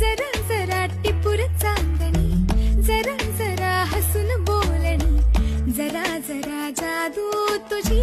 जरा जरा टिपूर चांदणी जरा जरा हसून बोलणी जरा जरा जादू तुझी